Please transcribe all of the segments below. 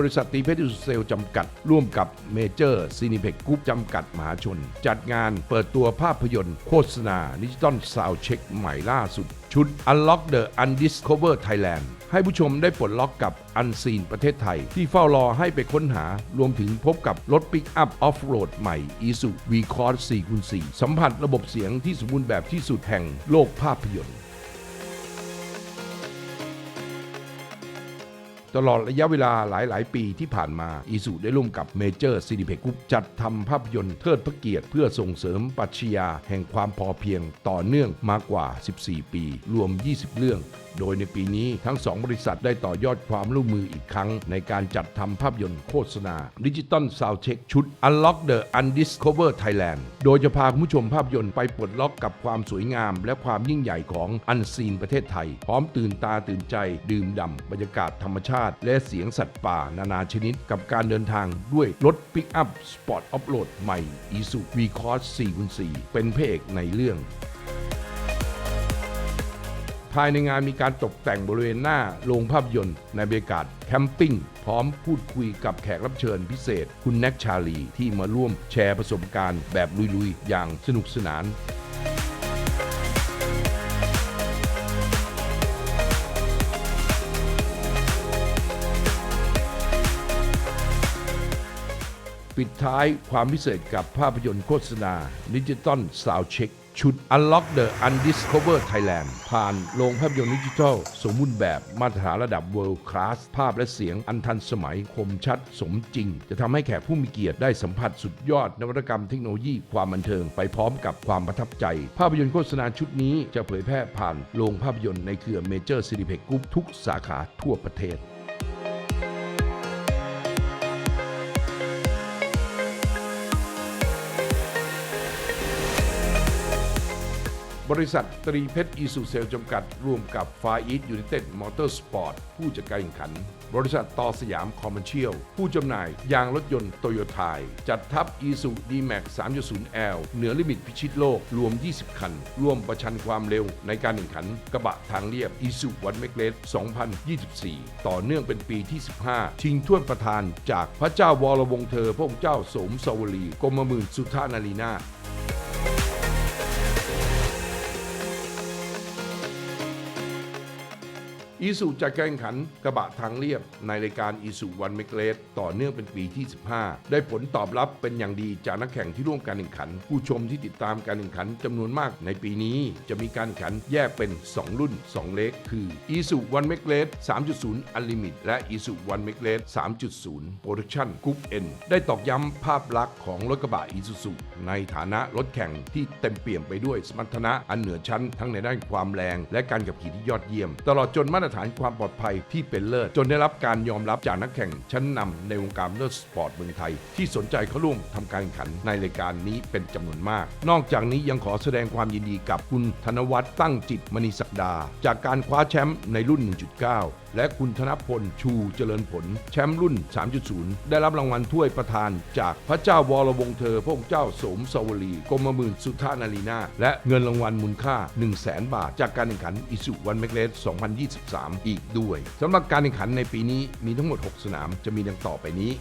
บริษัทตีเพชรอิสุเซลจำกัด ร่วมกับเมเจอร์ซีนิเพ็กกรุ๊ปจำกัดมหาชน จัดงานเปิดตัวภาพยนตร์โฆษณาดิจิตอลซาวเช็คใหม่ล่าสุด ชุด Unlock the Undiscovered Thailand ให้ผู้ชมได้ปลดล็อกกับอันซีนประเทศไทย ที่เฝ้ารอให้ไปค้นหารวมถึงพบกับรถปิกอัพออฟโรดใหม่ i s u v c o r 4 x 4สัมผัสระบบเสียงที่สมบูรณ์แบบที่สุดแห่งโลกภาพยนตร์ ตลอดระยะเวลาหลาย ๆ ปีที่ผ่านมา อีสุได้ร่วมกับเมเจอร์ซีดีเพกรุ๊ปจัดทำภาพยนตร์เทิดพระเกียรติเพื่อส่งเสริมปรัชญาแห่งความพอเพียงต่อเนื่องมากกว่า 14 ปี รวม 20 เรื่องโดยในปีนี้ทั้ง 2 บริษัทได้ต่อยอดความร่วมมืออีกครั้ง ในการจัดทำภาพยนตร์โฆษณาดิจิตอลซาวเช็คชุด Unlock the Undiscovered Thailand โดยจะพาคุณผู้ชมภาพยนตร์ไปปลดล็อกกับความสวยงาม และความยิ่งใหญ่ของอันซีนประเทศไทย พร้อมตื่นตาตื่นใจ ดื่มด่ำบรรยากาศธรรมชาติและเสียงสัตว์ป่านานาชนิดกับการเดินทางด้วยรถปิกอัพสปอร์ตออฟโรดใหม่ i s u v c o s 4เป็นพระเอกในเรื่อง ภายในงานมีการตกแต่งบริเวณหน้าโรงภาพยนตร์ในบรรยากาศแคมปิ้งพร้อมพูดคุยกับแขกรับเชิญพิเศษ คุณแน็กชาลีที่มาร่วมแชร์ประสบการณ์แบบลุยๆ อย่างสนุกสนาน ปิดท้ายความพิเศษกับภาพยนตร์โฆษณาดิจิตอลซาวเช็คชุด Unlock the Undiscovered Thailand ผ่านโรงภาพยนตร์ดิจิทัล สมบูรณ์แบบมาตรฐานระดับ World Class ภาพและเสียงอันทันสมัยคมชัดสมจริง จะทำให้แขกผู้มีเกียรติได้สัมผัสสุดยอดนวัตกรรมเทคโนโลยีความบันเทิงไปพร้อมกับความประทับใจ ภาพยนตร์โฆษณาชุดนี้จะเผยแพร่ผ่านโรงภาพยนตร์ในเครือเมเจอร์ซีดีเพกกรุ๊ปทุกสาขาทั่วประเทศ บริษัทตรีเพชรอีสุเซลจำกัด ร่วมกับฟาอีทยู i นเต็ดมอเตอร์สปอร์ตผู้จัดการแข่งขัน บริษัทต่อสยามคอมเมอร์เชียล ผู้จำหน่ายยางรถยนต์โตโยต้จัดทัพ e s u d m a x 3.0L เหนือลิมิตพิชิตโลก รวม 20 คัน ร่วมประชันความเร็วในการแข่งขันกระบะทางเรียบ e s u วันเมกเลส2024 ต่อเนื่องเป็นปีที่ 15 ชิงถ้วยประธานจากพระเจ้าวรวงเธอพระองค์เจ้าสมสวลีกรมหมื่นสุธานารีนา อีสุจัดการแข่งขันกระบะทางเรียบ ในรายการอีสุวันเมกเลสต่อเนื่องเป็นปีที่ 15 ได้ผลตอบรับเป็นอย่างดีจากนักแข่งที่ร่วมการแข่งขัน ผู้ชมที่ติดตามการแข่งขันจำนวนมากในปีนี้ จะมีการแข่งขันแยกเป็น 2 รุ่น 2 เลกคืออีสุวันเมกเลส3.0 Unlimit และอีสุวันเมกเลส3.0 Production Group N ได้ตอกย้ำภาพลักษณ์ของรถกระบะอีซูซุในฐานะรถแข่งที่เต็มเปี่ยมไปด้วยสมรรถนะอันเหนือชั้นทั้งในด้านความแรง และการขับขี่ที่ยอดเยี่ยม ตลอดจนมาตรฐานความปลอดภัยที่เป็นเลิศ จนได้รับการยอมรับจากนักแข่งชั้นนำในวงการเลิศสปอร์ตเมืองไทย ที่สนใจเข้าร่วมทำการแข่งขันในรายการนี้เป็นจำนวนมาก นอกจากนี้ยังขอแสดงความยินดีกับคุณธนวัฒน์ตั้งจิตมณีศักดา จากการคว้าแชมป์ในรุ่น 1.9และคุณธนพลชูเจริญผล แชมป์รุ่น 3.0 ได้รับรางวัลถ้วยประธาน จากพระเจ้าวรวงเธอ พระองค์เจ้าสมสวลีกรมหมื่นสุธานารีนาและเงินรางวัลมูลค่า 1 0 0 0 0แบาท จากการแข่งขันอิสุวันเมกเลส2023 อีกด้วยสำหรับการแข่งขันในปีนี้มีทั้งหมด 6 สนามจะมีดังต่อไปนี้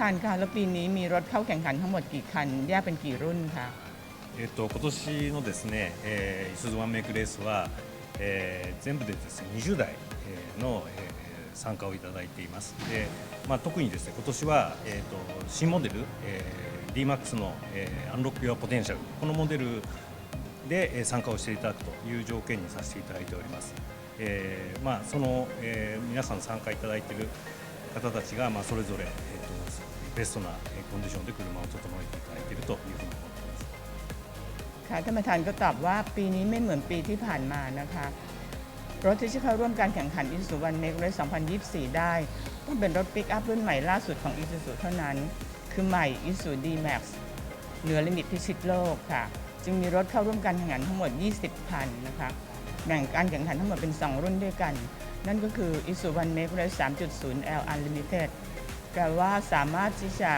ท่านประธานคะแล้วปีนี้มีรถเข้าแข่งขันทั้งหมดกี่คัน แยกเป็นกี่รุ่นคะ えっと今年のですね、えー、いすゞワンメイクレースは、えー全部でですね20台えーの、えー参加をいただいています。で、まあ特にですね今年はえっ、と新モデル、えー、D-MAX の、えー、アンロック・ヨア・ポテンシャルこのモデルでえー参加をしていただくという条件にさせていただいております。えーまあその、えー皆さん参加いただいている方たちがまあそれぞれえっ、と ベストなえーコンディションで車を整えていただいているというふうに思っています。 ค่ะท่านประธานก็ตอบว่าปีนี้ไม่เหมือนปีที่ผ่านมานะคะ รถที่จะเข้าร่วมการแข่งขันอิสุวันเมกเรส2024 ได้ ต้องเป็นรถปิกอัพรุ่นใหม่ล่าสุดของอิสุเท่านั้น คือใหม่อิสุ D-Max เหนือลิมิตพิชิตโลกค่ะ จึงมีรถเข้าร่วมการแข่งขันทั้งหมด 20 คันนะคะ แบ่งการแข่งขันทั้งหมดเป็น 2 รุ่นด้วยกัน นั่นก็คือ i s u One Make Race 3.0 L Unlimited แปลว่าสามารถที่จะ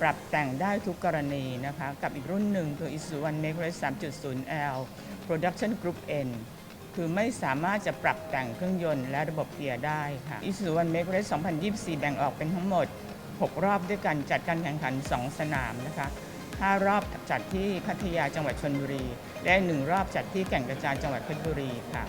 ปรับแต่งได้ทุกกรณีนะคะ กับอีกรุ่นหนึ่งคือ Isuzu One Make Race 3.0L Production Group N คือไม่สามารถจะปรับแต่งเครื่องยนต์และระบบเกียร์ได้ค่ะ Isuzu One Make Race 2024 แบ่งออกเป็นทั้งหมด 6 รอบด้วยกันจัดการแข่งขัน 2 สนามนะคะ5รอบจัดที่พัทยาจังหวัดชนบุรี และ 1 รอบจัดที่แก่งกระจานจังหวัดเพชรบุรีค่ะ